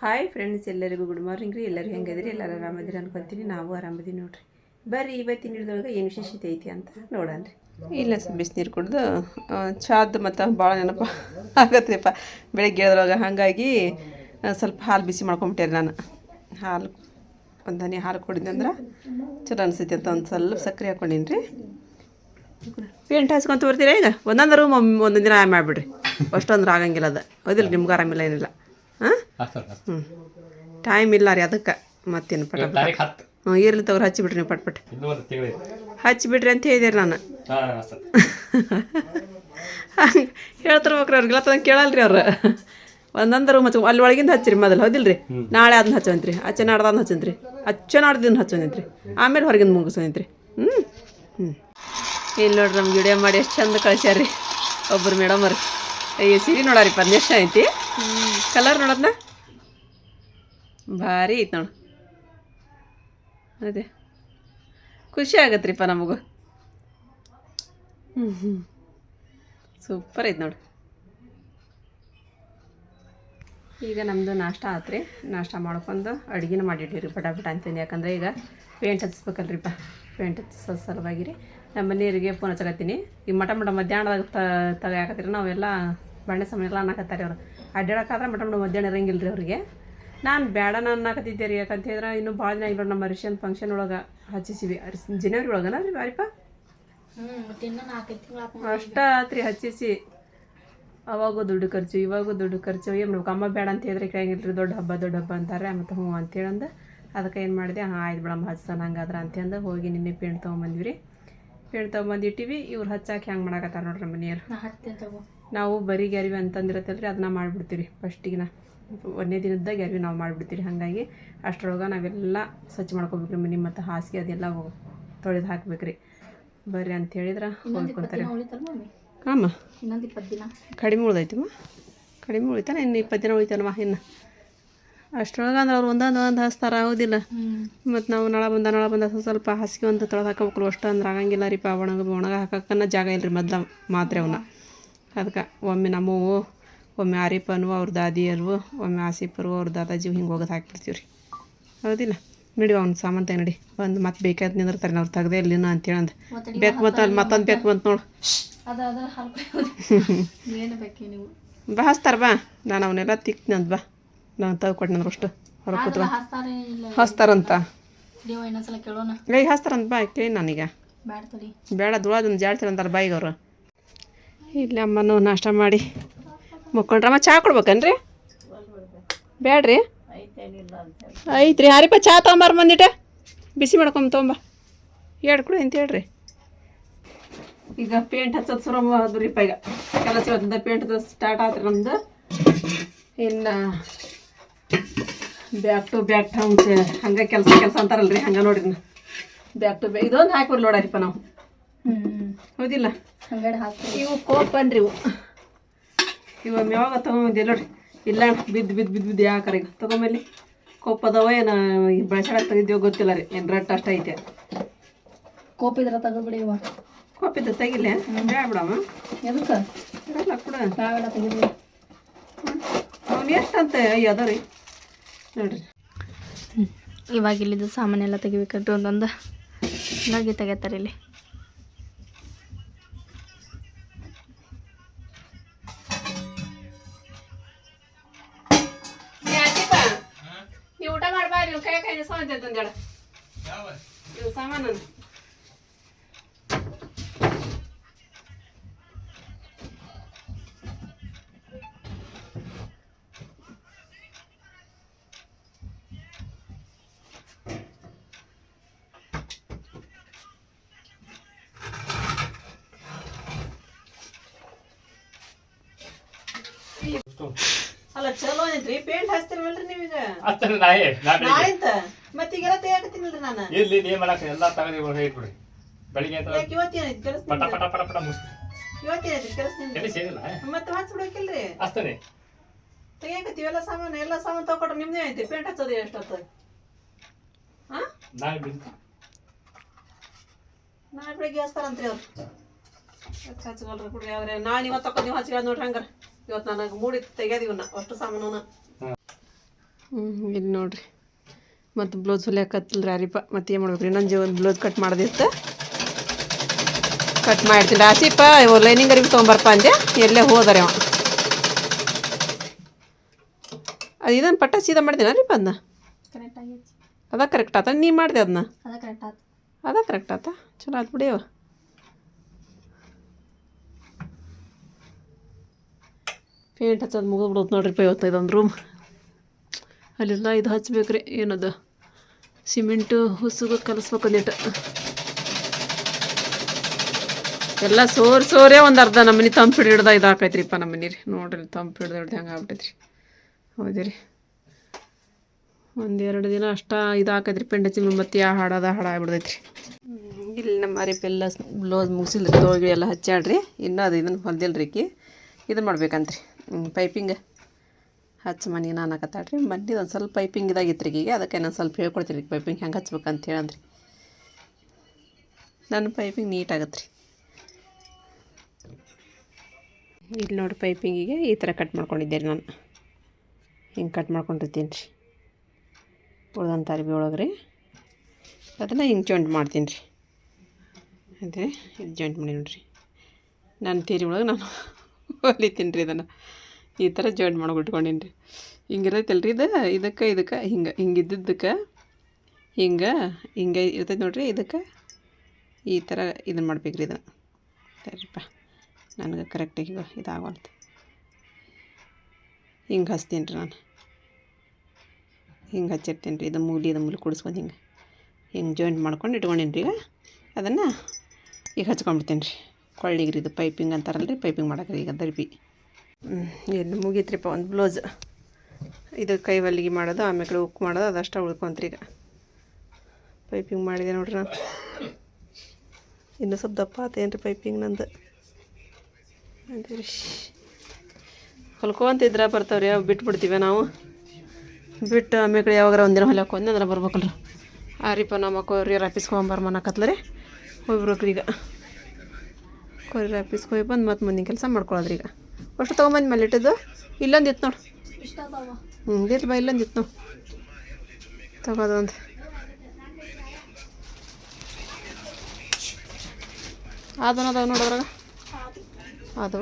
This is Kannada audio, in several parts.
ಹಾಯ್ ಫ್ರೆಂಡ್ಸ್ ಎಲ್ಲರಿಗೂ ಗುಡ್ ಮಾರ್ನಿಂಗ್ ರೀ. ಎಲ್ಲರೂ ಹೆಂಗದಿರಿ? ಎಲ್ಲರೂ ಆರಾಮದಿರಿ ಅನ್ಕೊತೀನಿ. ನಾವು ಆರಾಮದೀವಿ ನೋಡ್ರಿ. ಬರ್ರಿ, ಇವತ್ತಿನ ಹಿಡಿದೊಳಗೆ ಏನು ವಿಶೇಷತೆ ಐತಿ ಅಂತ ನೋಡೋಣ ರೀ. ಇಲ್ಲ ಬಿಸಿನೀರು ಕುಡ್ದು ಚಾದ್ದು ಮತ್ತು ಭಾಳ ನೆನಪು ಆಗತ್ತೆಪ್ಪ ಬೆಳಗ್ಗೆ ಎದ್ರೊಳಗೆ ಹಾಗಾಗಿ ಸ್ವಲ್ಪ ಹಾಲು ಬಿಸಿ ಮಾಡ್ಕೊಂಬಿಟ್ಟೆ ನಾನು. ಹಾಲು, ಒಂದು ಹನಿ ಹಾಲು ಅಂದ್ರೆ ಚಲೋ ಅನಿಸ್ತೈತಿ ಅಂತ ಒಂದು ಸ್ವಲ್ಪ ಸಕ್ಕರೆ ಹಾಕ್ಕೊಂಡೀನಿ ರೀ. ಪೇಂಟ್ ಹಾಸ್ಕೊಂತ ಬರ್ತೀರಾ ಈಗ? ಒಂದೊಂದು ರೂಮ್ ಒಂದೊಂದು ದಿನ ಆಯ್ ಮಾಡಿಬಿಡ್ರಿ. ಅಷ್ಟೊಂದ್ರೆ ಆಗಂಗಿಲ್ಲ ಅದು. ಹೌದಿಲ್ಲ ನಿಮ್ಗೆ ಆರಾಮಿಲ್ಲ ಏನಿಲ್ಲ. ಹಾಂ ಹ್ಞೂ ಟೈಮ್ ಇಲ್ಲ ರೀ ಅದಕ್ಕೆ. ಮತ್ತೇನು ಪಟ ಹ್ಞೂ ಇರ್ಲಿ ತಗೋರಿ ಹಚ್ಚಿಬಿಡ್ರಿ ನೀವು ಪಟ್ ಪಟ್. ಹಚ್ಚಿಬಿಡ್ರಿ ಅಂತ ಹೇಳಿದಿರಿ ನಾನು. ಹೇಳ್ತಿರ್ಬೇಕ್ರಿ ಅವ್ರಿಗೆಲ್ಲ ತಂದು ಕೇಳಲ್ರಿ ಅವ್ರು. ಒಂದೊಂದು ರೂಮ್ ಹಚ್ಚ ಅಲ್ಲಿ ಒಳಗಿಂದ ಹಚ್ಚಿರಿ ಮೊದಲು ಹೌದಿಲ್ರಿ? ನಾಳೆ ಅದನ್ನ ಹಚ್ಚಂತ್ರಿ ಅಚ್ಚ ನಾಡ್ದನ್ನ ಹಚ್ಚಂತ್ರಿ ಅಚ್ಚ ನಾಡ್ದನ್ನ ಹಚ್ಚಂತ್ರಿ ಆಮೇಲೆ ಹೊರಗಿಂದ ಮುಗಿಸೋಂತ್ರಿ ಹ್ಞೂ ಹ್ಞೂ ಇಲ್ಲಿ ನೋಡ್ರಿ ನಮ್ಗೆ ವಿಡಿಯೋ ಮಾಡಿ ಎಷ್ಟು ಚಂದ ಕಳ್ಸ್ಯಾರ್ರಿ. ಒಬ್ಬರು ಮೇಡಮ್ ಅವ್ರಿ. ಅಯ್ಯೋ ಸಿರಿ ನೋಡಾರಿ ಅದು ಐತಿ? ಕಲರ್ ನೋಡೋದ್ನ? ಭಾರಿ ಐತ್ ನೋಡು. ಅದೇ. ಖುಷಿ ಆಗತ್ರಿಪ್ಪ ನಮಗೂ. ಹ್ಞೂ ಹ್ಞೂ ಸೂಪರ್ ಐತೆ ನೋಡಿ. ಈಗ ನಮ್ಮದು ನಾಷ್ಟ ಆತ್ರಿ. ನಾಷ್ಟ ಮಾಡ್ಕೊಂಡು ಅಡುಗೆನ ಮಾಡಿಟ್ಟಿರಿ ಪಟ ಪಟ ಅಂತಂದು ಯಾಕಂದ್ರೆ ಈಗ ಪೇಂಟ್ ಹಚ್ಬೇಕಲ್ರಿಪ್ಪ. ಪೇಂಟ್ ಹಚ್ಚೋ ಸಲುವಾಗಿ ರೀ ನಮ್ಮ ಮನೆಯವರಿಗೆ ಫೋನ್ ಹಚ್ಚಕತ್ತೀನಿ. ಈಗ ಮಟ ಮಟ ಮಧ್ಯಾಹ್ನದಾಗ ತೆಗಿಯಾಕತ್ತೀರಿ ನಾವೆಲ್ಲ ಬಣ್ಣ ಸಮಯ ಎಲ್ಲ ಅನ್ನಕತ್ತಾರೆ ಅವ್ರು. ಅಡ್ಡಾಡಕ್ಕಾದ್ರೆ ಮಟ ಮಟ ಮಧ್ಯಾಹ್ನ ಇರಂಗಿಲ್ಲ ರೀ ಅವ್ರಿಗೆ. ನಾನು ಬೇಡ ನಾನು ಅನ್ನಕತ್ತಿದ್ದೆ ರೀ ಯಾಕಂತ ಹೇಳಿದ್ರೆ ಇನ್ನೂ ಭಾಳ ದಿನ ಇಲ್ಲ ನಮ್ಮ ರಿಷನ್ ಫಂಕ್ಷನ್ ಒಳಗೆ ಹಚ್ಚಿಸಿವಿ. ಜನವರಿ ಒಳಗನ ರೀ ಬಾರಿಪ್ಪ? ಅಷ್ಟಾತ್ರಿ ಹಚ್ಚಿಸಿ. ಅವಾಗೂ ದುಡ್ಡು ಖರ್ಚು ಇವಾಗೂ ದುಡ್ಡು ಖರ್ಚು. ಏನು ಮಾಡ್ಬೇಕು ಅಮ್ಮ ಬೇಡ ಅಂತ ಹೇಳಿದ್ರೆ ಕೇಳಂಗಿಲ್ಲ ದೊಡ್ಡ ಹಬ್ಬ ದೊಡ್ಡ ಹಬ್ಬ ಅಂತಾರೆ. ಮತ್ತು ಹ್ಞೂ ಅಂತೇಳಂದು. ಅದಕ್ಕೆ ಏನು ಮಾಡಿದೆ ಹಾಂ ಆಯ್ತು ಬಿಡಮ್ಮ ಹಚ್ಸೋಣ ಹಂಗಾದ್ರೆ ಅಂತಂದು ಹೋಗಿ ನಿನ್ನೆ ಪೇಣ್ ತೊಗೊಂಬಂದ್ವಿ ರೀ. ಪೇಂಟ್ ತೊಗೊಂಬಂದಿಟ್ಟಿವಿ ಇವ್ರು ಹಚ್ಚಾಕೆ ಹೆಂಗೆ ಮಾಡಕತ್ತಾರ ನೋಡ್ರಿ ನಮ್ಮ ಮನೆಯವ್ರು. ನಾವು ಬರೀ ಅಂತಂದಿರತ್ತಲ್ಲ ರೀ ಅದನ್ನ ಮಾಡಿಬಿಡ್ತೀವಿ ಫಸ್ಟಿಗೆ ಒಂದನೇ ದಿನದ ಗ್ಯಾರ್ವಿ ನಾವು ಮಾಡಿಬಿಡ್ತೀವಿ ಹಾಗಾಗಿ ಅಷ್ಟರೊಳಗೆ ನಾವೆಲ್ಲ ಸ್ವಚ್ಛ ಮಾಡ್ಕೋಬೇಕ್ರಿ ಮನೆ ಮತ್ತು ಹಾಸಿಗೆ ಅದೆಲ್ಲ ತೊಳೆದು ಹಾಕ್ಬೇಕ್ರಿ. ಬರ್ರಿ ಅಂತ ಹೇಳಿದ್ರೆ ಹೋಗ್ಕೊಂತಾರೆ ಹಾಂ ಇನ್ನೊಂದು ಇಪ್ಪತ್ತು ದಿನ. ಕಡಿಮೆ ಉಳ್ದೈತಮ್ಮ. ಕಡಿಮೆ ಉಳಿತಾನ ಇನ್ನು ಇಪ್ಪತ್ತು ದಿನ ಉಳಿತಾನಮ್ಮ ಇನ್ನು. ಅಷ್ಟರೊಳಗೆ ಅಂದ್ರೆ ಅವ್ರು ಒಂದೊಂದು ಒಂದು ಹಸ್ತಾರ ಆಗೋದಿಲ್ಲ ಮತ್ತು ನಾವು ನಳ ಬಂದ ನಳ ಬಂದ ಸ್ವಲ್ಪ ಹಾಸಿಗೆ ಒಂದು ತೊಳೆದು ಹಾಕೋಬೇಕು ಅಷ್ಟು ಅಂದ್ರೆ ಆಗಂಗಿಲ್ಲ ರೀ ಪಾ ಒಣಗ ಒಣಗ ಹಾಕಕ್ಕನ್ನ ಜಾಗ ಇಲ್ಲ ರೀ ಮೊದ್ಲ ಮಾತ್ರೆ ಅವನ್ನ ಅದಕ್ಕೆ ಒಮ್ಮೆ ನಮ್ಮವು ಒಮ್ಮೆ ಆರಿಪ್ಪನು ಅವ್ರ ದಾದಿಯರು ಒಮ್ಮೆ ಆಸಿಪರು ಅವ್ರ ದಾದಾಜಿ ಹಿಂಗೆ ಹೋಗೋದು ಹಾಕ್ಬಿಡ್ತೀವಿ ರೀ. ಹೌದಿಲ್ಲ? ನಡಿ ಅವ್ನ ಸಾಮಾನು ತೆಗೆ ನಡಿ. ಬಂದು ಮತ್ತೆ ಬೇಕಾದ ನಿಂದಿರ್ತಾರೆ ಅವ್ರು ತೆಗ್ದೇ ಇಲ್ಲಿನ ಅಂದ. ಬೇಕು ಮತ್ತು ಅಲ್ಲಿ ಮತ್ತೊಂದು ಬೇಕು ಬಂತು ನೋಡು. ಬಾ ಹಸ್ತಾರ ಬಾ. ನಾನು ಅವನ್ನೆಲ್ಲ ತಿಕ್ತೀನಿ ಅಂತ ಬಾ. ನಾನು ತೆಗೆದುಕೊಟ್ಟಿನಂದ್ರೆ ಅಷ್ಟು. ಹೊರಗೆ ಕೂತ್ಕೊಂಡು ಹಸ್ತಾರಂತ? ಈಗ ಹಚ್ತಾರಂತ ಬಾ ಕೇಳಿ ನಾನೀಗ. ಬೇಡ ದುಳದೊಂದು ಅಂತಾರೆ ಬಾಯಿಗೆ ಅವರು. ಇಲ್ಲಿ ಅಮ್ಮನೂ ನಾಷ್ಟ ಮಾಡಿ ಮುಕ್ಕೊಂಡ್ರಮ್ಮ ಚಹಾ ಕೊಡ್ಬೇಕನ್ರಿ? ಬ್ಯಾಡ್ರಿ? ಐತ್ರಿ. ಹಾರಿಪ್ಪ ಚಹಾ ತೊಗೊಂಬಾರ ಬಂದಿಟ್ಟೆ ಬಿಸಿ ಮಾಡ್ಕೊಂಬ ತೊಗೊಂಬ. ಎರಡು ಕೊಡಿ ಅಂತ ಹೇಳ್ರಿ. ಈಗ ಪೇಂಟ್ ಹಚ್ಚೋದು ಸುರಮ್ಮ ಅದ್ರಿಪ್ಪ ಈಗ. ಕೆಲಸ ಇವತ್ತಿಂದ ಪೇಂಟ್ ಸ್ಟಾರ್ಟ್ ಆದ್ರೆ ನಮ್ದು. ಇನ್ನು ಬ್ಯಾಕ್ ಟು ಬ್ಯಾಕ್ ಟೌನ್ ಹಂಗೆ ಕೆಲಸ ಕೆಲಸ ಅಂತಾರಲ್ರಿ ಹಂಗೆ ನೋಡ್ರಿ ಬ್ಯಾಕ್ ಟು ಬ್ಯಾಕ್ ಇದೊಂದು ಹಾಕಿ ನೋಡಾರಿಪ್ಪ ನಾವು. ಹ್ಞೂ ಹೌದಿಲ್ಲ? ಹಂಗಡೆ ಇವು ಕೋಪ್ ಅನ್ರಿ ಇವು. ಇವಾಗ ಯಾವಾಗ ತೊಗೊಂಬಂದಿ ನೋಡ್ರಿ. ಇಲ್ಲ ಬಿದ್ದು ಬಿದ್ದು ಬಿದ್ದು ಬಿದ್ದು ಯಾಕಾರ ಈಗ ತಗೊಂಬಲ್ಲಿ ಕೋಪ್ ಅದಾವ ಏನು ಬಳಸಾಡಕ್ಕೆ ತೆಗಿದ್ಯೋ ಗೊತ್ತಿಲ್ಲ ರೀ. ಏನು ರಟ್ ಅಷ್ಟ ಐತೆ. ಕೋಪಿದ್ರೆ ತಗೋಬಿಡಿ ಇವ. ಕೋಪ್ ಇದ್ದು ತೆಗಿಲ್ಲ ಬೇಡ ಬಿಡಮ್ಮ ಎದಕ್ಕೆ? ಇರಲ್ಲ ಕೂಡ. ನಾವೆಲ್ಲ ತೆಗಿದ್ವಿ ಅವ್ನು ಎಷ್ಟಂತ ಅಯ್ಯ ಅದ ರೀ. ನೋಡ್ರಿ. ಇವಾಗ ಇಲ್ಲಿದ್ದು ಸಾಮಾನೆಲ್ಲ ತೆಗಿಬೇಕಂತ ಒಂದೊಂದು ನಗಿ ತೆಗಿತಾರೆ ಇಲ್ಲಿ. ಇವು ಸಾಮಾನು ಅಲ್ಲ ಚಲೋ ಐತ್ರಿ. ಪೇಂಟ್ ಹಚ್ತಿರ್ವಲ್ರಿ ನೀವೀಗ? ಅಷ್ಟೇ ನಾಯಿ ನಾಳೆ ನಾಳೆಂತ ಮತ್ತೀಗೆಲ್ಲ ತೆಗಿಯಾಕತ್ತೀನಲ್ರಿ ನಾನು? ಇಲ್ಲಿ ನೀ ಮಾಡಕ್ಕೆ ಎಲ್ಲ ತಗದಿ ಇಟ್ಬಿಡಿ ಬೆಳಿಗ್ಗೆ ಅಂತ ಯಾಕೆ ಇವತ್ತೇನೈತಿ? ಕೆಲಸ ಪಟ ಪಟ ಪಟ ಪಟ ಮುಗಿಸ್ ಇವತ್ತೇನೈತಿ ಕೆಲಸ ಎಲ್ಲಿ ಸೇರಿಲ್ಲ ಮತ್ತೆ ಸಾಮಾನು ಎಲ್ಲ ಸಾಮಾನು ತಗೊಂಡ್ರೆ ನಿಮ್ದೇ ಐತಿ. ಪೇಂಟ್ ಹಚ್ಚೋದು ಎಷ್ಟೊತ್ತು? ಹಾ ನಾಳೆ ಬಿದ್ದು ನಾಳೆ ಬೆಳಿಗ್ಗೆ ಹಚ್ತಾರಂತ್ರಿ ಅವ್ರು. ಹಚ್ಕೊಳ್ರಿ ಬಿಡ್ರಿ ಅವ್ರೆ? ನಾನು ಇವತ್ತು ತಕೊಂಡು ನೀವು ಹಚ್ಕೊಳ್ಳೋದು ನೋಡ್ರಿ ಹಂಗಾರ. ಇವತ್ತು ನನಗೆ ಮೂಡಿ ತೆಗ್ಯಾದ ಇವನ್ನ ಅಷ್ಟು ಸಾಮಾನು ಹ್ಞೂ ಇಲ್ಲಿ ನೋಡ್ರಿ. ಮತ್ತು ಬ್ಲೌಸ್ ಹೊಲಿಯಾಕತ್ತಲ್ರಿ ಅರಿಪ. ಮತ್ತೆ ಏನು ಮಾಡ್ಬೇಕು ರೀ ನನ್ನ ಒಂದು ಬ್ಲೌಸ್ ಕಟ್ ಮಾಡೋದಿತ್ತು. ಕಟ್ ಮಾಡ್ತೀನಿ. ರಾಸಿಪ್ಪ ಇವು ಲೈನಿಂಗ್ ಅರಿವಿ ತೊಗೊಂಬರ್ಪ ಅಂದೆ ಎಲ್ಲೇ ಹೋದರೆ ಅವ. ಅದು ಇದನ್ನು ಪಟ್ಟ ಸೀದಾ ಮಾಡ್ತೀನಿ ಅರಿಪ ಅದನ್ನ ಅದ ಕರೆಕ್ಟ್ ಆತ? ನೀ ಮಾಡಿದೆ ಅದನ್ನ ಅದ ಕರೆಕ್ಟ್ ಆತು. ಅದ ಕರೆಕ್ಟ್ ಆತ? ಚಲೋ ಆತ್ ಬಿಡಿ ಪೇಂಟ್ ಹಚ್ಚೋದು ಮುಗಿದ್ಬಿಡೋದು ನೋಡ್ರಿ ಪ ಇವತ್ತು ಇದೊಂದು ರೂಮ್ ಅಲ್ಲೆಲ್ಲ ಇದು ರೀ ಏನದು? ಸಿಮೆಂಟು ಹುಸುಗ ಕಲಿಸ್ಬೇಕು ಒಂದಿಟ್ಟು ಎಲ್ಲ ಸೋರ್ ಸೋರೇ ಒಂದು ಅರ್ಧ ನಮ್ಮನೆ ತಂಪು ಹಿಡಿದ ಇದು ಹಾಕೈತ್ರಿಪ್ಪ ನಮ್ಮನೆ ರೀ ನೋಡ್ರಿ ತಂಪು ಹಿಡ್ದು ಹಿಡ್ದು ಹೆಂಗೆ ಆಗ್ಬಿಟ್ಟೈತ್ರಿ. ರೀ ಒಂದೆರಡು ದಿನ ಅಷ್ಟ ಇದು ಹಾಕೈತ್ರಿ ಪೆಂಡ ಚಿಮ್ಮಿ ಮತ್ತೆ ಯಾ ಹಾಡೋದ ಹಾಡ ಆಗ್ಬಿಡ್ತೈತ್ರಿ. ಇಲ್ಲಿ ನಮ್ಮ ಅರಿಪೆಲ್ಲ ಬ್ಲೌಸ್ ಮುಗಿಸಿಲ್ಲ ತೋಗಿ ಎಲ್ಲ ಹಚ್ಚಾಡ್ರಿ ಇನ್ನೂ ಅದು ಇದನ್ನು ಹೊಲ್ದಿಲ್ಲ ಈಕಿ. ಇದನ್ನು ಮಾಡ್ಬೇಕಂತ್ರಿ. ಪೈಪಿಂಗ್. ಹಚ್ಚ ಮನೆ ನಾನು ಹಾಕತ್ತಾಳ್ರಿ. ಮನೆ ಒಂದು ಸ್ವಲ್ಪ ಪೈಪಿಂಗ್ ಇದಾಗಿತ್ತು ರೀ ಈಗ. ಅದಕ್ಕೆ ನಾನು ಸ್ವಲ್ಪ ಹೇಳ್ಕೊಡ್ತೀನಿ. ಪೈಪಿಂಗ್ ಹೆಂಗೆ ಹಚ್ಬೇಕಂತ ಹೇಳಂದ್ರಿ. ನನ್ನ ಪೈಪಿಂಗ್ ನೀಟ್ ಆಗತ್ತೆ ರೀ ಇಲ್ಲಿ ನೋಡಿ ಪೈಪಿಂಗಿಗೆ ಈ ಥರ ಕಟ್ ಮಾಡ್ಕೊಂಡಿದ್ದೆ ರೀ ನಾನು. ಹಿಂಗೆ ಕಟ್ ಮಾಡ್ಕೊಂಡಿರ್ತೀನಿ ರೀ ಉಳ್ದಂಥ ಅರ್ಬಿ ಒಳಗೆ ರೀ ಅದನ್ನು ಹಿಂಗೆ ಜಾಯಿಂಟ್ ಮಾಡ್ತೀನಿ ರೀ ಅದೇ, ಇದು ಜಾಯಿಂಟ್ ಮಾಡಿ ನೋಡಿರಿ. ನನ್ನ ತೀರಿ ಒಳಗೆ ನಾನು ಹೊಲಿತೀನಿ ರೀ ಇದನ್ನು. ಈ ಥರ ಜಾಯಿಂಟ್ ಮಾಡ್ಬಿಟ್ಕೊಂಡೀನಿ ರೀ ಹಿಂಗಿರೈತಲ್ಲ ರೀ ಇದು? ಇದಕ್ಕೆ ಇದಕ್ಕೆ, ಹಿಂಗೆ ಹಿಂಗೆ ಇದ್ದಿದ್ದಕ್ಕೆ ಹಿಂಗೆ ಹಿಂಗೆ ಇರ್ತೈತೆ ನೋಡ್ರಿ ಇದಕ್ಕೆ. ಈ ಥರ ಇದನ್ನು ಮಾಡ್ಬೇಕು ರೀ ಇದು. ಸರಿಪ್ಪ. ನನಗೆ ಕರೆಕ್ಟಾಗಿ ಇದಾಗಲ್ತು ಹಿಂಗೆ ಹಚ್ತೀನಿ ರೀ ನಾನು. ಹಿಂಗೆ ಹಚ್ಚಿರ್ತೀನಿ ರೀ ಇದು ಮೂಲಿ ಇದು ಮೂಲಿ ಕುಡಿಸ್ಕೊಂಡು ಹಿಂಗೆ. ಹಿಂಗೆ ಜಾಯಿಂಟ್ ಮಾಡ್ಕೊಂಡು ಇಟ್ಕೊಂಡೀನಿ ರೀ ಈಗ. ಅದನ್ನು ಈಗ ಹಚ್ಕೊಂಡ್ಬಿಡ್ತೀನಿ ರೀ ಕೊಳ್ಳಿಗೆ ರೀ ಇದು ಪೈಪಿಂಗ್ ಅಂತಾರಲ್ಲ ರೀ ಪೈಪಿಂಗ್ ಮಾಡಕ್ಕೆ ಈಗ ದರ್ಬಿ. ಎಲ್ಲಿ ಮುಗೀತ್ರಿಪ್ಪ ಒಂದು ಬ್ಲೌಸ್. ಇದು ಕೈ ಹೊಲಿಗೆ ಮಾಡೋದು, ಆಮೇಲೆ ಉಕ್ ಮಾಡೋದು ಅದಷ್ಟು ಉಳ್ಕೊಂತ್ರಿ ಈಗ. ಪೈಪಿಂಗ್ ಮಾಡಿದೆ ನೋಡ್ರಿ ನಾನು. ಇನ್ನೂ ಸ್ವಲ್ಪ ದಪ್ಪ ಆತೇನು ರೀ ಪೈಪಿಂಗ್ ನಂದು. ಅಂತೀರಿ ಹೊಲ್ಕೊಂತಿದ್ರೆ ಬರ್ತಾವ್ರಿ ಯಾವ ಬಿಟ್ಬಿಡ್ತೀವಿ ನಾವು. ಬಿಟ್ಟು ಆಮೇಲೆ ಯಾವಾಗಾರ ಒಂದಿನ ಹೊಲಕ್ಕೆ ಒಂದಿನ ಬರ್ಬೇಕಲ್ರಿ. ಆ ರೀಪ ನಮ್ಮ ಕೊರಿಯರ್ ಆಫೀಸ್ಗೆ ಹೋಗ್ಬಾರ ಮನಕತ್ಲರಿ ಹೋಗ್ಬೇಕ್ರಿ ಈಗ. ಕೊರಿಯರ್ ಆಫೀಸ್ಗೆ ಹೋಗಿ ಬಂದು ಮತ್ತೆ ಮುಂದಿನ ಕೆಲಸ ಮಾಡ್ಕೊಳ್ಳೋದ್ರಿ ಈಗ. ಅಷ್ಟು ತೊಗೊಂಬಂದು ಮೇಲೆ ಇಟ್ಟಿದ್ದು? ಇಲ್ಲೊಂದು ಇತ್ತು ನೋಡು ಹ್ಞೂ ಬಾ ಇಲ್ಲೊಂದು ಇತ್ತು ನೋಡಿ. ತಗೋದು ಅದನ್ನ ಅದಾವ ನೋಡೋದ್ರಾಗ ಅದು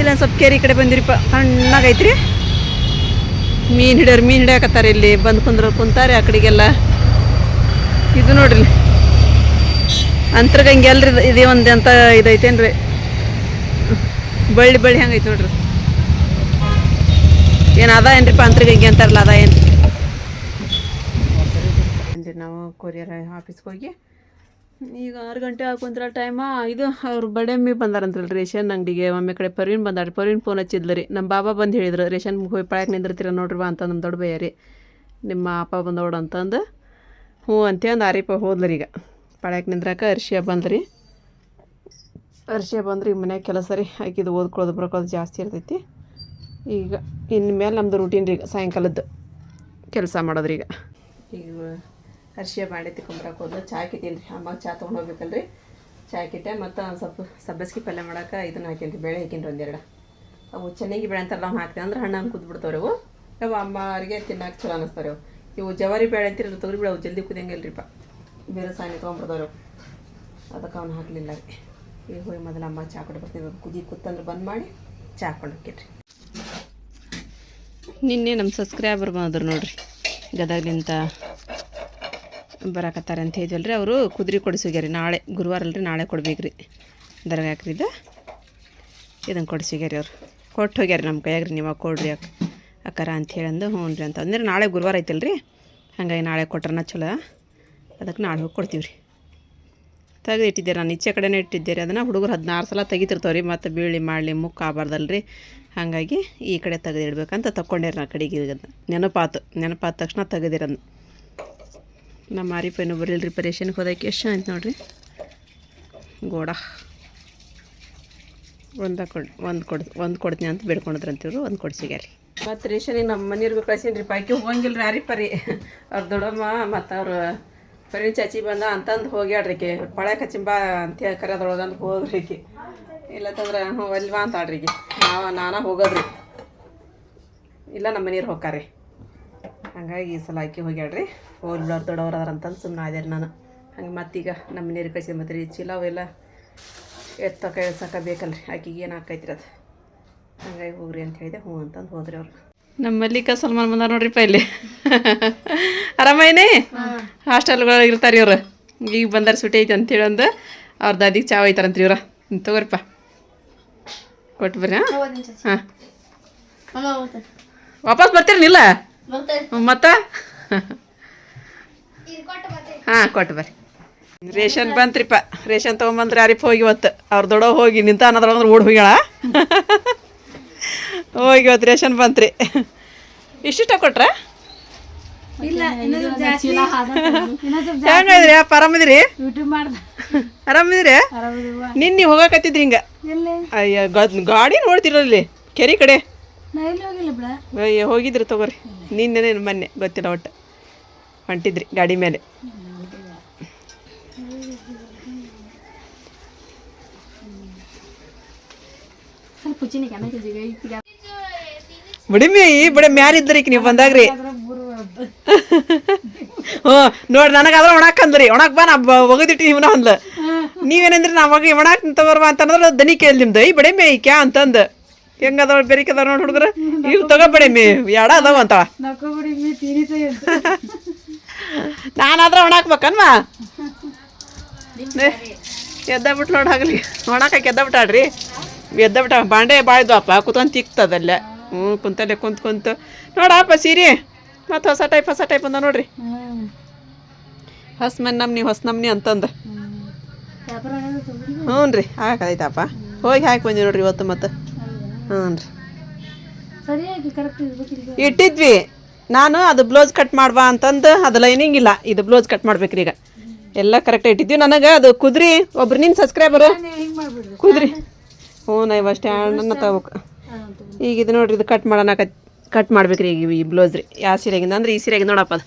ಇಲ್ಲ, ಸ್ವಲ್ಪ ಕೇರಿ ಕಡೆ ಬಂದಿರಿಪ್ಪ. ತಣ್ಣಗೈತ್ರಿ ಮೀನು ಹಿಡಿಯೋರು ಮೀನು ಹಿಡಿಯಾಕತ್ತಾರೆ ಇಲ್ಲಿ. ಬಂದು ಕುಂದ್ರ ಕುಂತಾರೆ ಆ ಕಡೆಗೆಲ್ಲ. ಇದು ನೋಡ್ರಿ ಅಂತರ್ಗಂಗೆ ಎಲ್ರಿ ಇದೇ ಒಂದು ಅಂತ ಇದೈತೇನ್ರಿ? ಬಳ್ಳಿ ಬಳ್ಳಿ ಹೆಂಗೈತೆ ನೋಡ್ರಿ. ಏನು ಅದ ಏನ್ರಿಪ್ಪ ಅಂತರ್ಗಂಗೆ ಅಂತಾರಲ್ಲ, ಅದ ಏನು ನಾವು ಕೊರಿಯರ್ ಆಫೀಸ್ಗೆ ಹೋಗಿ, ಈಗ ಆರು ಗಂಟೆ ಹಾಕೊಂತರ ಟೈಮ ಇದು ಅವ್ರು ಬಡೆಮ್ಮಿ ಬಂದಾರಂತಲ್ರಿ ರೇಷನ್ ಅಂಗಡಿಗೆ, ಒಮ್ಮೆ ಕಡೆ ಪರ್ವೀನ್ ಬಂದಾಡ್ರಿ ಪರ್ವೀನ್ ಫೋನ್ ಹಚ್ಚಿದ್ಲು ರೀ ನಮ್ಮ ಬಾಬಾ ಬಂದು ಹೇಳಿದ್ರು, ರೇಷನ್ ಹೋಗಿ ಪಳಕ್ಕೆ ನಿಂದಿರ್ತೀರ ನೋಡ್ರಿ ಅಂತ ನಮ್ಮ ದೊಡ್ಡ ಬಯ್ಯ ನಿಮ್ಮ ಅಪ್ಪ ಬಂದೋಡು ಅಂತಂದು, ಹ್ಞೂ ಅಂತೇಂದು ಆರಿಪ ಹೋದ್ಲರಿ ಈಗ ಪಳಕ್ಕೆ ನಿಂದ್ರಾಕ ಅರ್ಶಿಯ ಬಂದ್ರಿ? ಅರ್ಶಿಯ ಬಂದ್ರಿ ಮನ್ಯಾಗ ಕೆಲಸ ರೀ. ಆಕಿದು ಓದ್ಕೊಳ್ಳೋದು ಬರ್ಕೊಳ್ಳೋದು ಜಾಸ್ತಿ ಇರ್ತೈತಿ. ಈಗ ಇನ್ಮೇಲೆ ಮೇಲೆ ನಮ್ಮದು ರೂಟೀನ್ ರೀ ಈಗ ಸಾಯಂಕಾಲದ್ದು ಕೆಲಸ ಮಾಡೋದ್ರಿ ಈಗ. ಈಗ ಅರ್ಶಿಯ ಮಾಡಿ ತಿಕ್ಕೊಂಬರಕ್ಕೆ ಹೋದ್ರೆ ಚಾ ಕಿಟ್ಟೀನಿ ರೀ. ಅಮ್ಮ ಚಾ ತೊಗೊಂಡು ಹೋಗ್ಬೇಕಲ್ರಿ. ಚಾ ಕಿಟ್ಟೆ ಮತ್ತು ಒಂದು ಸ್ವಲ್ಪ ಸಬ್ಬಸ್ಗೆ ಪಲ್ಯ ಮಾಡೋಕೆ ಇದನ್ನ ಹಾಕೀನಿ ರೀ. ಬೇಳೆ ಹಾಕೀನಿ ರೀ ಒಂದೆರಡು. ಅವು ಚೆನ್ನಾಗಿ ಬೇಳೆ ಅಂತಾರಲ್ಲ ಅವ್ನು ಹಾಕ್ತೀವಿ ಅಂದ್ರೆ ಹಣ್ಣಂಗೆ ಕುದ್ಬಿಡ್ತಾವ್ರಿ ಅವು. ಅವು ಅಮ್ಮರಿಗೆ ತಿನ್ನಕ್ಕೆ ಚಲೋ ಅನ್ನಿಸ್ತಾರೆ ಅವು. ಇವು ಜವಾರಿ ಬೇಳೆ ಅಂತೀರಲ್ಲ, ತೊಗರಿ ಬೇಳೆ ಅವು ಜಲ್ದಿ ಕುದಿಯಂಗಿಲ್ರಿಪ್ಪ ಬೇರೆ ಸಾಯಿ ತೊಗೊಂಬಿಡ್ದವ್ರು ಅದಕ್ಕೆ ಅವ್ನು ಹಾಕಲಿಲ್ಲ. ರೀ ಈಗ ಹೋಗಿ ಮೊದಲು ಅಮ್ಮ ಚಾ ಕೊಟ್ಟು ಬರ್ತೀನಿ ಅದು ಕುದಿ ಕುತ್ತಂದ್ರೆ ಬಂದ್ ಮಾಡಿ ಚಾ ಹೋಗ್ತೀನಿ. ನಿನ್ನೆ ನಮ್ಮ ಸಬ್ಸ್ಕ್ರೈಬರ್ ಬಂದ್ರು ನೋಡ್ರಿ. ಗದಗಲಿಂತ ಬರಾಕತ್ತಾರೆ ಅಂತ ಹೇಳಿದ್ವಲ್ರಿ ಅವರು. ಕುದುರೆ ಕೊಡಿಸೋಗ್ಯಾರಿ ನಾಳೆ, ಗುರುವಾರ ಅಲ್ರಿ ನಾಳೆ ಕೊಡ್ಬೇಕ್ರಿ. ದರ್ಗಾಕ್ರಿ ಇದು ಇದನ್ನು ಕೊಡಿಸೋಗ್ಯಾರಿ ಅವರು. ಕೊಟ್ಟು ಹೋಗ್ಯಾರಿ ನಮ್ಮ ಕೈಯಾಗ ರೀ ನೀವು ಕೊಡ್ರಿ ಅಕ್ಕ ಅಕ್ಕಾರ ಅಂತ ಹೇಳಂದು ಹ್ಞೂ ರೀ ಅಂತ. ಅಂದ್ರೆ ನಾಳೆ ಗುರುವಾರ ಐತಲ್ರಿ. ಹಂಗಾಗಿ ನಾಳೆ ಕೊಟ್ರನ ಚಲೋ. ಅದಕ್ಕೆ ನಾಳೆ ಹೋಗಿ ಕೊಡ್ತೀವಿ ರೀ. ತೆಗೆದು ಇಟ್ಟಿದ್ದೆ ನಾನು ಈಚೆ ಕಡೆನೇ ಇಟ್ಟಿದ್ದೆ ರೀ ಅದನ್ನು ಹುಡುಗರು ಹದಿನಾರು ಸಲ ತೆಗಿತಿರ್ತಾವೆ ರೀ. ಮತ್ತು ಬೀಳಿ ಮಾಡಲಿ ಮುಕ್ಕ ರೀ ಹಾಗಾಗಿ ಈ ಕಡೆ ತೆಗೆದು ಇಡಬೇಕಂತ ತಕ್ಕೊಂಡೇರಿ ನಾ ಕಡೆಗೆ ಇದನ್ನ. ನೆನಪಾತು. ನೆನಪಾದ ತಕ್ಷಣ ತೆಗೆದಿರೋದು ನಮ್ಮ ಆರಿಪೇನು ಬರಲಿಲ್ಲ ರೀ ಪರೇಷನ್ಗೆ ಹೋದಕ್ಕೆ ಎಷ್ಟು ಅಂತ ನೋಡಿರಿ? ಗೋಡ. ಒಂದು ಕೊಡ್ ಒಂದು ಕೊಡ್, ಒಂದು ಕೊಡ್ತೀನಿ ಅಂತ ಬೇಡ್ಕೊಂಡಿದ್ರಂತೀವ್ರು. ಒಂದು ಕೊಡ್ಸಿಗ್ಯಾರಿ ಮತ್ತು ರೇಷನಿಗೆ ನಮ್ಮ ಮನೆಯವ್ರಿಗೂ ಕಳ್ಸೀನಿ ರೀ ಪಾಕಿ ಹೋಗಂಗಿಲ್ಲ ರೀ ಯಾರಿ ರೀ ಅವ್ರ ದೊಡ್ಡಮ್ಮ ಮತ್ತು ಅವ್ರು ಪರಿಣಿ ಚಾಚಿ ಬಂದ ಅಂತಂದು ಹೋಗ್ಯಾಡ್ರಿಕೆ ಪಳೆ ಕಚ್ಚಿಂಬ ಅಂತ ಕರೆದೊಳಗಂದು ಹೋದ್ರಿಕಿ ಇಲ್ಲತ್ತಂದ್ರೆ ಹ್ಞೂ ಅಲ್ವಾ ಅಂತ ಆಡ್ರಿಗೆ ನಾವು, ನಾನ ಹೋಗೋದ್ರಿ. ಇಲ್ಲ ನಮ್ಮ ಮನೆಯವ್ರು ಹೋಗ್ಕಾರಿ ಹಂಗಾಗಿ ಈ ಸಲ ಆಕಿ ಹೋಗ್ಯಾಡ್ರಿ ಹೋಗ್ಲವ್ರು ದೊಡ್ಡವ್ರು ಅದಾರ ಅಂತಂದು ಸುಮ್ಮನೆ ಆದ್ಯಾರ ನಾನು. ಹಂಗೆ ಮತ್ತೀಗ ನಮ್ಮ ನೀರು ಕಚಿ ಮತ್ತೆ ರೀ ಚೀಲ ಅವೆಲ್ಲ ಎತ್ತಕ ಇಳ್ಸಕ ಬೇಕಲ್ರಿ. ಆಕಿಗೆ ಏನು ಹಾಕೈತ್ರಿ ಅದು. ಹಂಗಾಗಿ ಹೋಗ್ರಿ ಅಂತ ಹೇಳಿದೆ. ಹ್ಞೂ ಅಂತಂದು ಹೋದ್ರಿ ಅವ್ರು. ನಮ್ಮ ಮಲ್ಲಿಕ ಸಲ್ಮಾನ್ ಬಂದಾರ ನೋಡ್ರಿಪ್ಪ ಇಲ್ಲಿ. ಆರಾಮೈನೇ ಹಾಸ್ಟೆಲ್ಗಳು ಇರ್ತಾರೆ ಇವ್ರು. ಈಗ ಬಂದಾರ ಸುಟಿ ಐತಿ ಅಂತೇಳಿ ಒಂದು ಅವ್ರ ದಾದಿಗೆ ಚಾವ್ ಐತಾರಂತ್ರಿ ಇವ್ರ. ತಗೋರಿಪ್ಪ. ಕೊಟ್ಟು ಬರ್ರಿ ಹಾಂ? ವಾಪಸ್ ಬರ್ತೀರನಿಲ್ಲ ಮತ್ತ? ಹಾಂ ಕೊಟ್ಟು ಬರ್ರಿ. ರೇಷನ್ ಬಂತ್ರಿಪ್ಪ. ರೇಷನ್ ತೊಗೊಂಬಂದ್ರೆ ಯಾರಿಪ್ಪ ಹೋಗಿ ಇವತ್ತು? ಅವ್ರ ದೊಡ್ಡ ಹೋಗಿ ನಿಂತ ಅನ್ನೋದ್ರೊಳಗೆ ಓಡ್ ಹೋಗ್ಯಾಳ. ಹೋಗಿ ಇವತ್ತು ರೇಷನ್ ಬಂತ್ರಿ. ಇಷ್ಟಿಷ್ಟ ಕೊಟ್ರ? ಹೆಂಗಿದ್ರಿ ಅಪ್ಪ ಆರಾಮದಿರಿ? ಆರಾಮದಿರಿ? ನಿನ್ನೆ ಹೋಗಕತ್ತಿದ್ರಿ ಹಿಂಗ? ಅಯ್ಯ ಗಾಡಿ ನೋಡ್ತಿರಲ್ಲಿ ಕೆರೆ ಕಡೆ. ಅಯ್ಯ ಹೋಗಿದ್ರಿ ತಗೋರಿ. ನಿನ್ನೆ ಮೊನ್ನೆ ಗೊತ್ತಿಲ್ಲ ಒಟ್ಟು. ಹೊಂಟಿದ್ರಿ ಗಾಡಿ ಮೇಲೆ. ಬಿಡಿಮಿ ಈ ಬಿಡ ಮ್ಯಾರಿದ್ರಿ ಈಗ ನೀವು ಬಂದಾಗ್ರಿ. ಹ್ಞೂ ನೋಡಿ ನನಗಾದ್ರೆ ಒಣಕ್ ಅಂದ್ರಿ ಒಣಕ್ ಬಾ ನಾ ಒಗದಿಟ್ಟು ಇವನ ಅಂದ್ಲ ನೀವೇನಂದ್ರಿ ನಾ ಮಗ ಒಣಕ್ ತಗೋರ್ವ ಅಂತಂದ್ರೆ ದನಿ ಕೇಳಿ ನಿಮ್ದು. ಈ ಬಡೆ ಮೇ ಕ್ಯಾ ಅಂತಂದು. ಹೆಂಗದವ ಬೆರಿಕದವ ನೋಡಿ ಹುಡುಗ್ರ? ಇವ್ ತಗೋ ಬಡೆ ಮೇ ಎಡ ಅದಾವ ಅಂತಾಳ ನಾನಾದ್ರೆ ಒಣಾಕ್ಬೇಕನ್ಮ ಎದ್ದ ಬಿಟ್ಟು ನೋಡಿ ಒಣಾಕಕ್ಕೆ ಎದ್ದ ಬಿಟ್ಟಾಡ್ರಿ ಎದ್ದ ಬಿಟ್ಟ ಬಾಂಡೆ ಬಾಳಿದ್ವಪ್ಪ ಕುತ್ಕೊಂಡ್ ತಿಕ್ತದಲ್ಲ. ಹ್ಞೂ ಕುಂತಲ್ಲೇ ಕುಂತ್ ಕುಂತು. ನೋಡಪ್ಪ ಸೀರೆ. ಮತ್ತು ಹೊಸ ಟೈಪ್ ಹೊಸ ಟೈಪ್ ಅಂದ ನೋಡ್ರಿ. ಹೊಸ ಮನ್ ನಮ್ನಿ ಹೊಸ ನಮ್ನಿ ಅಂತಂದ. ಹ್ಞೂ ರೀ ಹಾಕದೈತಪ್ಪ ಹೋಗಿ ಹಾಕಿ ಬಂದಿ ನೋಡ್ರಿ ಇವತ್ತು ಮತ್ತೆ. ಹ್ಞೂ ರೀ ಇಟ್ಟಿದ್ವಿ. ನಾನು ಅದು ಬ್ಲೌಸ್ ಕಟ್ ಮಾಡ್ಬಾ ಅಂತಂದು ಅದು ಲೈನಿಂಗ್ ಇಲ್ಲ. ಇದು ಬ್ಲೌಸ್ ಕಟ್ ಮಾಡ್ಬೇಕ್ರಿ ಈಗ. ಎಲ್ಲ ಕರೆಕ್ಟ್ ಇಟ್ಟಿದ್ವಿ. ನನಗೆ ಅದು ಕುದ್ರಿ ಒಬ್ರು ನಿನ್ನ ಸಬ್ಸ್ಕ್ರೈಬರ್ ಕುದ್ರಿ. ಹ್ಞೂ ನಾ ಇವ ಸ್ಟ್ಯಾಂಡನ್ನ ತಗೋಬೇಕು ಈಗ ಇದು ನೋಡ್ರಿ ಇದು ಕಟ್ ಮಾಡೋಣ ಕಟ್ ಮಾಡ್ಬೇಕ್ರಿ ಈಗ ಈ ಬ್ಲೌಸ್ ರೀ. ಯಾವ ಸೀರೆಗಿಂದ? ಅಂದ್ರೆ ಈ ಸೀರೆಗಿಂದ ನೋಡಪ್ಪ ಅದು.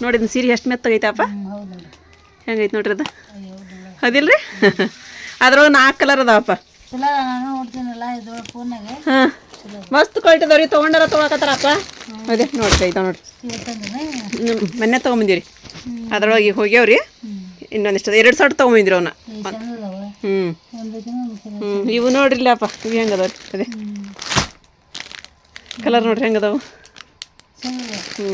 ನೋಡಿ ಇದು ಸೀರೆ ಎಷ್ಟು ಮೆತ್ತಗೈತಪ್ಪ ಹೆಂಗೈತೆ ನೋಡ್ರಿ ಅದು? ಅದಿಲ್ರಿ ಅದ್ರೊಳಗೆ ನಾಲ್ಕು ಕಲರ್ ಅದಾವಪ್ಪ. ಹಾಂ. ಮಸ್ತ್ ಕ್ವಾಲಿಟಿ ಅದಾವ್ರಿ ತೊಗೊಂಡಾರ ತೊಗೊಳಕತ್ತಾರಪ್ಪ ಅದೇ ನೋಡ್ರಿ ಇದಾವ ನೋಡ್ರಿ ಮೊನ್ನೆ ತೊಗೊಂಬಂದಿರಿ ಅದ್ರೊಳಗೆ ಹೋಗ್ಯಾವ್ರಿ ಇನ್ನೊಂದಿಷ್ಟು ಎರಡು ಸಾವಿರ ತೊಗೊಂಬಂದಿರಿ ಅವನ್ನ ಹ್ಮ್. ಅದಾವ ಹ್ಞೂ ಹ್ಞೂ ಇವು ನೋಡ್ರಿಲ್ಲಪ್ಪ ಇವು ಹೆಂಗೆ ಅದಾವ್ರಿ ಅದೇ. ಕಲರ್ ನೋಡ್ರಿ ಹೆಂಗೆ ಅದಾವು ಚಂದ ಅದಾವ ಹ್ಞೂ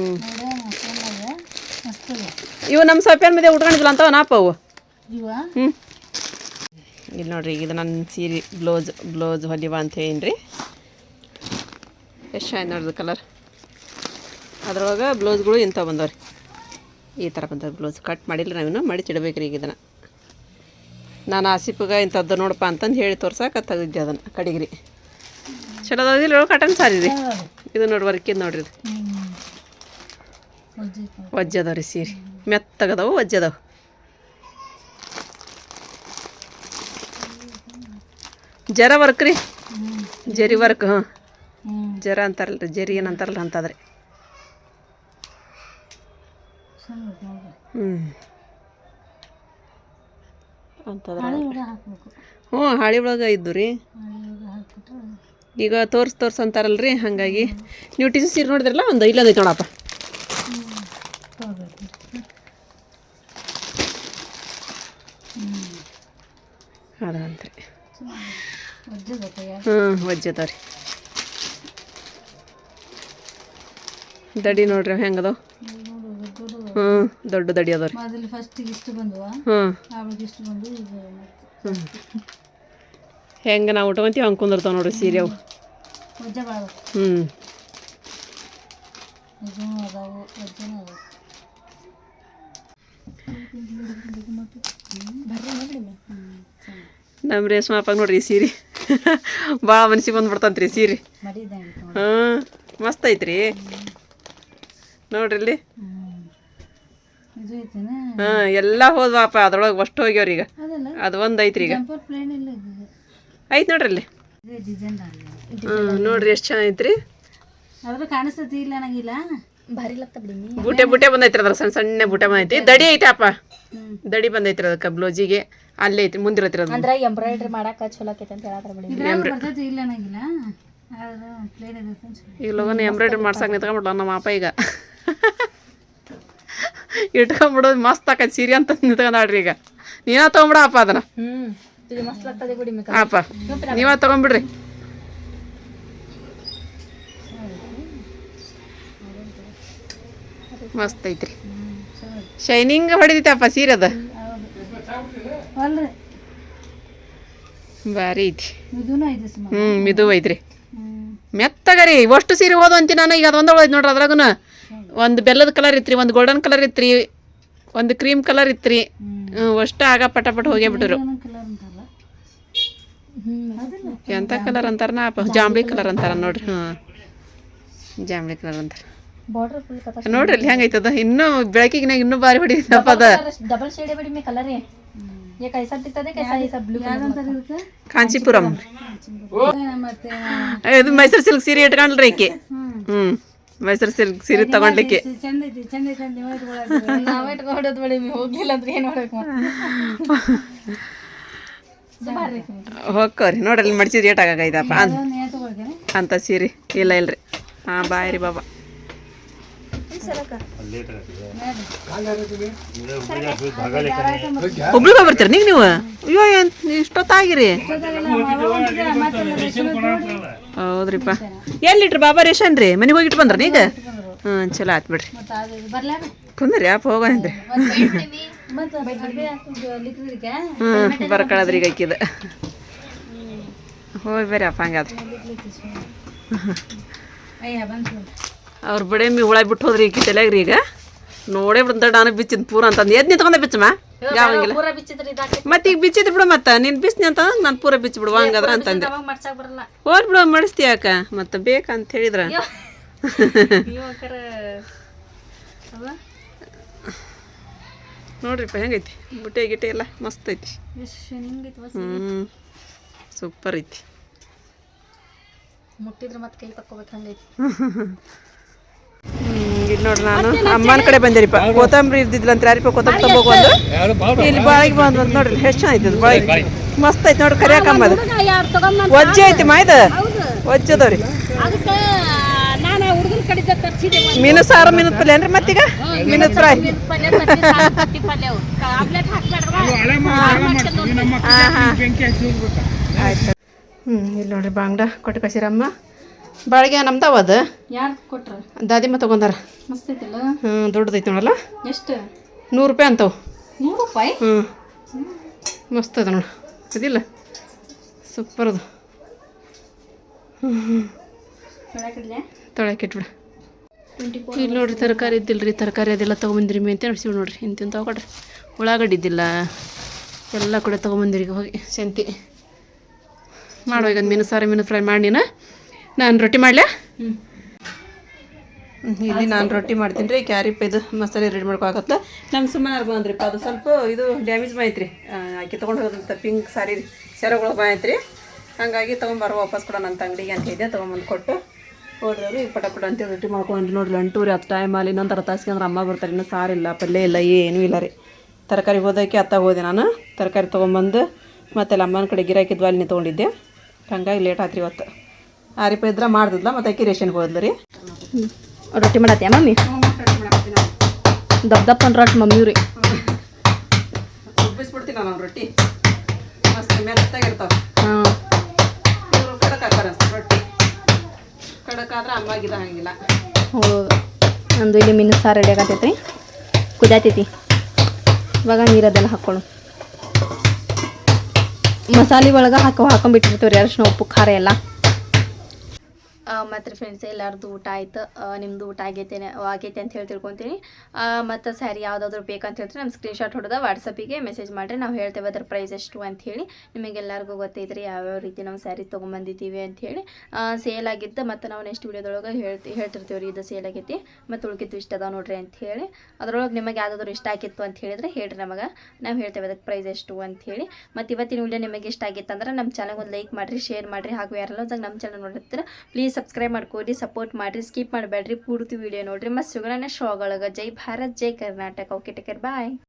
ಇವು ನಮ್ಮ ಸೊಪ್ಪಿನ ಮೇಲೆ ಉಟ್ಕೊಂಡಿದ್ದಿಲ್ಲ ಅಂತವ ನಾಪ ಅವು? ಹ್ಞೂ ಇಲ್ಲಿ ನೋಡ್ರಿ ಇದು ನನ್ನ ಸೀರೆ ಬ್ಲೌಸ್ ಬ್ಲೌಸ್ ಹೊಲಿವ ಅಂತ ಹೇಳಿನ್ರಿ. ಎಷ್ಟು ಆಯ್ತು ನೋಡ್ರಿ ಕಲರ್ ಅದ್ರೊಳಗೆ ಬ್ಲೌಸ್ಗಳು ಇಂಥವು ಬಂದವ್ರಿ. ಈ ಥರ ಬಂದವ್ರಿ ಬ್ಲೌಸ್. ಕಟ್ ಮಾಡಿಲ್ಲ ನಾವಿನ್ನು ಮಡಿಚಿಡ್ಬೇಕ್ರಿ ಈಗ ಇದನ್ನು. ನಾನು ಆಸಿಪಿಗೆ ಇಂಥದ್ದು ನೋಡಪ್ಪ ಅಂತಂದು ಹೇಳಿ ತೋರ್ಸಕ್ಕೆ ತೆಗ್ದಿದ್ದೆ ಅದನ್ನು ಕಡಿಗ್ರಿ. ಚಲೋ ಅದಾವಿಲ್ಲ ಕಟನ್ ಸಾರಿ ರೀ ಇದು ನೋಡಿ ವರ್ಕಿದ್ ನೋಡ್ರಿ ವಜ್ಜೆ ಅದಾವ ರೀ ಸೀರೆ. ಮೆತ್ತಗದವು ವಜ್ಜೆ ಅದಾವ ಜರ ವರ್ಕ್ ರೀ? ಜರಿ ವರ್ಕ್ ಹಾಂ ಜರ ಅಂತಾರಲ್ಲ ರೀ ಜರಿ ಏನಂತಾರಲ್ಲ ಅಂತಂದ್ರೆ. ಹ್ಞೂ ಅಂತಂದ್ರೆ ಹ್ಞೂ ಹಾಳಿ ಒಳಗೆ ಇದ್ದು ರೀ. ಈಗ ತೋರ್ಸ್ ತೋರ್ಸ್ ಅಂತಾರಲ್ರಿ ಹಾಗಾಗಿ. ನೀವು ಟಿ ಸೀರೆ ನೋಡಿದ್ರಲ್ಲ ಒಂದು ಇಲ್ಲದೈತೆ ನೋಡಪ್ಪ. ಅದಂತ್ರಿ ಹ್ಞೂ ವಜ್ಜೆ ಅದಾವ ರೀ ದಡಿ ನೋಡ್ರಿ ಹೆಂಗದವ? ಹ್ಞೂ ದೊಡ್ಡ ದಡಿ ಅದಾವ ರೀ ಹ್ಞೂ ಹ್ಞೂ ಆವಾಗ ಇಷ್ಟು ಬಂದು ಈಗ ಮತ್ತೆ ಹೆಂಗೆ ನಾವು ಉಟ್ಕೊಂತೀವಿ ಹಂಗೆ ಕುಂದಿರ್ತಾವೆ ನೋಡ್ರಿ ಸೀರೆ ಅವು. ಹ್ಞೂ ನಮ್ಮ ನಮ್ಮ ರೇಷ್ಮಪ್ಪ ನೋಡ್ರಿ ಈ ಸೀರೆ. ಭಾಳ ಮನ್ಸಿಗೆ ಬಂದ್ಬಿಡ್ತಂತ್ರಿ ಸೀರೆ. ಹಾಂ ಮಸ್ತ್ ಐತ್ರಿ. ನೋಡ್ರಿ ಇಲ್ಲಿ ಹಾಂ ಎಲ್ಲ ಹೋದ್ವಾಪ ಅದ್ರೊಳಗೆ ಅಷ್ಟು ಹೋಗ್ಯಾವ್ರಿ ಈಗ ಅದು ಒಂದು ಐತ್ರಿ ಈಗ ಜಂಪರ್ ಪ್ಲೇನ್ ಇಲ್ಲ ಇದು ಐತ್ ನೋಡ್ರಿ ಇಲ್ಲಿ ಇದೇ ನೋಡ್ರಿ ಎಷ್ಟು ಚೆನ್ನಾಗೈತ್ರಿ. ಅದ್ರ ಕಾಣಿಸ್ತತಿ ಇಲ್ಲ ನನಗಿಲ್ಲ ಭಾರಿ ಬೂಟೆ ಬೂಟೆ ಬಂದೈತ್ರಿ ಅದ್ರ ಸಣ್ಣ ಸಣ್ಣ ಬೂಟೆ ಬಂದೈತಿ. ದಡಿ ಐತಪ್ಪ. ದಡಿ ಬಂದೈತ್ರಿ ಅದಕ್ಕೆ ಬ್ಲೌಜಿಗೆ ಅಲ್ಲೇ ಐತಿ ಮುಂದಿರತ್ರಿ ಅದು ಅಂದ್ರೆ ಎಂಬ್ರಾಯ್ಡ್ರಿ ಮಾಡಾಕ ಚಲೋ ಆಕೈತೆ ಅಂತ ಹೇಳತ್ರ ಬಿಡಿ. ಬರ್ತೈತಿ ಇಲ್ಲ ನನಗಿಲ್ಲ ಈಗ ಲಗನ್ ಎಂಬ್ರಾಯ್ಡ್ರಿ ಮಾಡ್ಸಕ್ ನಿಂತ್ಕೊಂಡ್ಬಿಡ್ಲ ನಮ್ಮ ಅಪ್ಪ ಈಗ. ಇಟ್ಕೊಂಡ್ಬಿಡೋದು ಮಸ್ತ್ ಆಕೈತಿ ಸೀರೆ ಅಂತ ನಿಂತ್ಕೊಂಡಾಡ್ರಿ ಈಗ. ನೀನಾ ತೊಗೊಂಬಿಡ ಅಪ್ಪ ಅದನ್ನ. ಹ್ಞೂ ಅಪ್ಪ ನೀವ ತಗೊಂಬಿಡ್ರಿ. ಮಸ್ತ್ ಐತ್ರಿ. ಶೈನಿಂಗ್ ಹೊಡಿತೈತಪ್ಪ ಸೀರೆ ಅದ ಭಾರಿ ಐತಿ. ಹ್ಞೂ ಮಿದು ಐತ್ರಿ. ಮೆತ್ತಗರಿ ಒಷ್ಟು ಸೀರೆ ಹೋದ ಅಂತ ನಾನು ಈಗ ಅದೊಂದು ಉಳೈತಿ ನೋಡ್ರಿ ಅದ್ರಾಗನು. ಒಂದು ಬೆಲ್ಲದ ಕಲರ್ ಇತ್ರಿ ಒಂದು ಗೋಲ್ಡನ್ ಕಲರ್ ಇತ್ರಿ ಒಂದು ಕ್ರೀಮ್ ಕಲರ್ ಇತ್ರಿ. ಅಷ್ಟು ಆಗ ಪಟ ಪಟ ಹೋಗೇ ಬಿಟ್ರು ಎಂತ ಕಲರ್ ಅಂತಾರನ ಜಾಂಬಳಿ ಕಲರ್ ಅಂತಾರ ನೋಡ್ರಿ ಹಾಂ ಜಾಂಬಳಿ ಕಲರ್ ಅಂತಾರ. ನೋಡ್ರಿ ಇಲ್ಲಿ ಹೆಂಗೈತದ ಇನ್ನೂ ಬೆಳಕಿಗೆ ಇನ್ನೂ ಬಾರಿ ಹೊಡಿತಪ್ಪ ಡಬಲ್ ಶೇಡ್ ಬಡಿ ಮೇ ಕಲರ್ ಕಾಂಚೀಪುರಂ. ಇದು ಮೈಸೂರು ಸಿಲ್ಕ್ ಸೀರೆ ಇಟ್ಕೊಂಡ್ರಿ ಈಕೆ. ಹ್ಞೂ ಮೈಸೂರು ಸಿಲ್ಕ್ ಸೀರೆ ತಗೊಂಡ್ಲಿಕ್ಕೆ. ಹೋಗ್ಕೋರಿ ನೋಡ್ರಿ ಮಡ್ಚಿದ್ ರೇಟ್ ಆಗಾಗೈತಪ್ಪ. ಅಂತ ಅಂತ ಸೀರೆ. ಇಲ್ಲ ಇಲ್ರಿ. ಹಾಂ ಬಾಯ್ ರೀ ಬಾಬಾ. ಹುಬ್ಳಿಗೆ ಬರ್ತೀರಿ? ನೀವು ನೀವು? ಅಯ್ಯೋ ಏನ್ ಇಷ್ಟೊತ್ತಾಗಿರಿ? ಹೌದ್ರಿಪ್ಪ. ಎಲ್ಲಿಟ್ರಿ ಬಾಬಾ ರೇಷನ್ ರೀ? ಮನೆಗೆ ಹೋಗಿಟ್ಟು ಬಂದ್ರ ಈಗ ಹ್ಞೂ ಚಲೋ ಆತ್ ಬಿಡ್ರಿ. ಕುಂದ್ರಿ ಅಪ್ಪ ಹೋಗೋಣ್ರಿ ಹ್ಞೂ ಬರ್ಕಳದ್ರಿ ಈಗ ಅಕ್ಕಿದ ಹೋಗಿ ಬರ್ರಿ ಅಪ್ಪ ಹಂಗಾದ್ರೆ. ಅವ್ರ ಬಡೆ ಮೀ ಹುಳ ಬಿಟ್ಟು ಹೋದ್ರಿ ಈಕಿ ತಲೆಯಾಗ್ರಿ ಈಗ. ನೋಡೇ ಬಿಡ್ದ ನಾನು ಬಿಚ್ಚಿದ್ ಪೂರ ಅಂತಂದು ಎದ್ ನಿಂತ್ಕೊಂಡ ಬಿಚ್ಚಮ್ಮ ಯಾವಂಗಿಲ್ಲ ಮತ್ತೆ ಈಗ ಬಿಚ್ಚಿದ್ ಬಿಡು ಮತ್ತ. ನೀನ್ ಬಿಸ್ನಿ ಅಂತ ನಾನು ಪೂರ ಬಿಚ್ಚಿ ಬಿಡುವ ಹಂಗಾದ್ರ ಅಂತಂದೆ. ಹೋಲ್ ಬಿಡು ಮಾಡಿಸ್ತಿ ಯಾಕ? ಮತ್ತೆ ಬೇಕಂತ ಹೇಳಿದ್ರ. ನೋಡ್ರಿಪ್ಪ ಹೆಂಗೈತಿ? ಬುಟ್ಟೆ ಗಿಟ್ಟೆ ಎಲ್ಲ ಮಸ್ತ್ ಐತಿ. ಹ್ಞೂ ಸೂಪರ್ ಐತಿ. ಮುಟ್ಟಿದ್ರೆ ಮತ್ತೆ ಕೈ ತಕ್ಕೋಬೇಕು ಹಂಗೈತಿ. ಇಲ್ಲಿ ನೋಡ್ರಿ ನಾನು. ಅಮ್ಮನ ಕಡೆ ಬಂದಿರಿಪ್ಪ. ಕೊತ್ತಂಬರಿ ಇರ್ದಿದ್ಲ ಅಂತ ಯಾರಿಪ್ಪ ಕೊತ್ತಂಬರಿ ತಗೋಬೇಕು ಒಂದು ಇಲ್ಲಿ ಬಾಳಿಗೆ ಬಂದು ಬಂದು ನೋಡ್ರಿ ಎಷ್ಟು ಚೆನ್ನಾಗೈತಿ ಬಾಳಿಗೆ. ಮಸ್ತ್ ಐತಿ ನೋಡ್ರಿ ಕರಿಯಾಕಮ್ಮ ಅದು ವಜ್ಜೆ ಐತಿ ಮಾಯ್ದ? ಅದಾವ್ರಿ ಅದಕ್ಕೆ ನಾನು ಹುಡುಗನ ಕಡೆದ ತರಿಸಿದೆ ಮೀನು ಸಾರು ಮೀನು ಪಲ್ಯ ಏನ್ರಿ ಮತ್ತೀಗ? ಮೀನು ಫ್ರೈ. ಆಯ್ತು. ಹ್ಞೂ ಇಲ್ಲಿ ನೋಡ್ರಿ ಬಾಂಗ್ಡ ಕೊಟ್ಟು ಕಳ್ಸಿರಮ್ಮ. ಬಾಳಿಗೆ ನಮ್ದಾವ ಅದು. ದಾದಿಮ್ಮ ತಗೊಂಡಾರ. ಹ್ಞೂ ದೊಡ್ಡದೈತಿ ನೋಡಲ್ಲ? ಎಷ್ಟು? ನೂರು ರೂಪಾಯಿ ಅಂತವು. ನೂರು ರೂಪಾಯಿ? ಹ್ಞೂ ಮಸ್ತ್ ಅದ ನೋಡು. ಅದಿಲ್ಲ. ಸೂಪರ್ ಅದು. ಹ್ಮ್ ತೊಳಕ್ಕೆ ಇಟ್ಬಿಡು. ಇಲ್ಲಿ ನೋಡ್ರಿ ತರಕಾರಿ ಇದ್ದಿಲ್ಲ ರೀ ತರಕಾರಿ ಅದೆಲ್ಲ ತೊಗೊಂಬಂದಿರಿ ಮೇ ಅಂತ ನೋಡಿರಿ ನೋಡ್ರಿ ಇಂತಿಂತ ತಗೊಳ್ರಿ. ಉಳ್ಳಾಗಡ್ಡಿ ಇದ್ದಿಲ್ಲ ಎಲ್ಲ ಕೂಡ ತೊಗೊಂಬಂದಿರಿ ಈಗ ಹೋಗಿ ಶಂತಿ. ಮಾಡುವ ಈಗ ಮೀನು ಸಾರು ಮೀನು ಫ್ರೈ ಮಾಡಿ ನೀನು. ನಾನು ರೊಟ್ಟಿ ಮಾಡಲೇ? ಇಲ್ಲಿ ನಾನು ರೊಟ್ಟಿ ಮಾಡ್ತೀನಿ ರೀ ಕ್ಯಾರಿಪ್ ಇದು ಮಸಾಲೆ ರೆಡಿ ಮಾಡ್ಕೊಳಕತ್ತ ನಮ್ಮ ಸುಮ್ಮನೆ ಬಂದ್ರಿಪ್ಪ ಅದು ಸ್ವಲ್ಪ ಇದು ಡ್ಯಾಮೇಜ್ ಬಂದೈತ್ರಿ ಆಕೆ ತೊಗೊಂಡು ಹೋಗೋದಂತ ಪಿಂಕ್ ಸಾರಿ ರೀ ಸೆರಗಳು ರೀ ಹಾಗಾಗಿ ತೊಗೊಂಬಾರ ವಾಪಸ್ ಕೊಡೋಣ ಅಂತ ಅಂಗಡಿಗೆ ಅಂತ ಇದೆ ತೊಗೊಂಬಂದು ಕೊಟ್ಟು. ಹೋದ್ರಿ ಪಟ ಪಟ ಅಂತೇಳಿ ರೊಟ್ಟಿ ಮಾಡ್ಕೊಂಡು ನೋಡ್ರಿ ಎಂಟೂರಿ ಹತ್ತು ಟೈಮಲ್ಲಿ ಇನ್ನೊಂದು ತರತಾಸ್ಕೆ ಅಂದ್ರೆ ಅಮ್ಮ ಬರ್ತಾರೆ. ಇನ್ನೂ ಸಾರಿಲ್ಲ ಪಲ್ಯ ಇಲ್ಲ ಏನೂ ಇಲ್ಲ ರೀ. ತರಕಾರಿ ಹೋದಕ್ಕೆ ಅತ್ತ ಹೋದೆ ನಾನು. ತರಕಾರಿ ತೊಗೊಂಬಂದು ಮತ್ತೆ ಅಲ್ಲಿ ಅಮ್ಮನ ಕಡೆ ಗಿರಾಕಿದ್ವು ಅಲ್ಲಿ ತೊಗೊಂಡಿದ್ದೆ ಹಂಗಾಗಿ ಲೇಟ್ ಆತ್ರಿ ಇವತ್ತು. ಆರಿಪ ಇದ್ರೆ ಮಾಡ್ದಿದ್ಲ ಮತ್ತೆ ಅಕ್ಕಿ ರೇಷನ್ಗೆ ಹೋದ್ಲು ರೀ. ರೊಟ್ಟಿ ಮಾಡತ್ತೀಯ ಮಮ್ಮಿ? ದಪ್ಪ ದಪ್ಪ ರೊಟ್ಟಿ ಮಮ್ಮಿ ರೀ ಉಬ್ಬಿಸ್ಬಿಡ್ತೀನಿ ನಾನು ರೊಟ್ಟಿ. ಮಸ್ತ್ ಮೆತ್ತಾಗಿರ್ತಾವೆ. ಹಾಂ ನಂದು ಇಲ್ಲಿ ಮೀನು ಸಾರು ರೆಡಿ ಆಗತ್ತೈತ್ರಿ ಕುದಾತೈತಿ. ಇವಾಗ ನೀರದೆಲ್ಲ ಹಾಕ್ಕೊಳ್ಳು ಮಸಾಲೆ ಒಳಗೆ ಹಾಕೋ ಹಾಕೊಂಡ್ಬಿಟ್ಟಿರ್ತೀವಿ ರೀ ಅರಿಶಿನ ಉಪ್ಪು, ಖಾರ ಎಲ್ಲ. ಮತ್ತು ಫ್ರೆಂಡ್ಸ್ ಎಲ್ಲಾರದು ಊಟ ಆಯ್ತು. ನಿಮ್ಮದು ಊಟ ಆಗೈತೆ ಆಗೈತೆ ಅಂತ ಹೇಳಿ ತಿಳ್ಕೊತೀನಿ. ಮತ್ತು ಸ್ಯಾರಿ ಯಾವುದಾದ್ರು ಬೇಕಂತ ಹೇಳ್ತಾರೆ ನಮ್ಮ ಸ್ಕ್ರೀನ್ಶಾಟ್ ಹೊಡೆದ ವಾಟ್ಸಪ್ಪಿಗೆ ಮೆಸೇಜ್ ಮಾಡಿರಿ. ನಾವು ಹೇಳ್ತೇವೆ ಅದ್ರ ಪ್ರೈಸ್ ಎಷ್ಟು ಅಂತ ಹೇಳಿ. ನಿಮಗೆಲ್ಲರಿಗೂ ಗೊತ್ತೈತ್ರಿ ಯಾವ್ಯಾವ ರೀತಿ ನಾವು ಸ್ಯಾರಿ ತೊಗೊಂಬಂದಿದ್ದೀವಿ ಅಂತ ಹೇಳಿ. ಸೇಲ್ ಆಗಿದ್ದು ಮತ್ತು ನಾವು ನೆಕ್ಸ್ಟ್ ವೀಡಿಯೋದೊಳಗೆ ಹೇಳ್ತಿ ಹೇಳ್ತಿರ್ತೀವಿ ರೀ ಇದು ಸೇಲ್ ಆಗೈತಿ. ಮತ್ತು ಉಳ್ಕಿತ್ತು ಇಷ್ಟ ಅದಾವೆ ನೋಡ್ರಿ ಅಂತ ಹೇಳಿ. ಅದ್ರೊಳಗೆ ನಿಮಗೆ ಯಾವುದಾದ್ರು ಇಷ್ಟ ಆಗಿತ್ತು ಅಂತ ಹೇಳಿದ್ರೆ ಹೇಳ್ರಿ ನಮಗೆ. ನಾವು ಹೇಳ್ತೇವೆ ಅದಕ್ಕೆ ಪ್ರೈಸ್ ಎಷ್ಟು ಅಂತ ಹೇಳಿ. ಮತ್ತು ಇವತ್ತಿನ ವೀಡಿಯೋ ನಿಮಗೆ ಇಷ್ಟ ಆಗಿತ್ತು ಅಂದ್ರೆ ನಮ್ಮ ಚಾನಲ್ಗೆ ಒಂದು ಲೈಕ್ ಮಾಡಿರಿ ಶೇರ್ ಮಾಡಿರಿ. ಹಾಗೂ ಯಾರೆಲ್ಲ ನಮ್ಮ ಚಾನಲ್ ನೋಡಿರ್ತೀರ ಪ್ಲೀಸ್ ಸಬ್ಸ್ಕ್ರೈಬ್ ಮಾಡ್ಕೋರಿ ಸಪೋರ್ಟ್ ಮಾಡಿರಿ ಸ್ಕಿಪ್ ಮಾಡಬೇಡ್ರಿ ಪೂರ್ತಿ ವಿಡಿಯೋ ನೋಡ್ರಿ. ಮತ್ತು ಸಿಗೋಣ ಶೋಗಳಗೆ ಜೈ ಭಾರತ್, ಜೈ Karnataka. Okay take care bye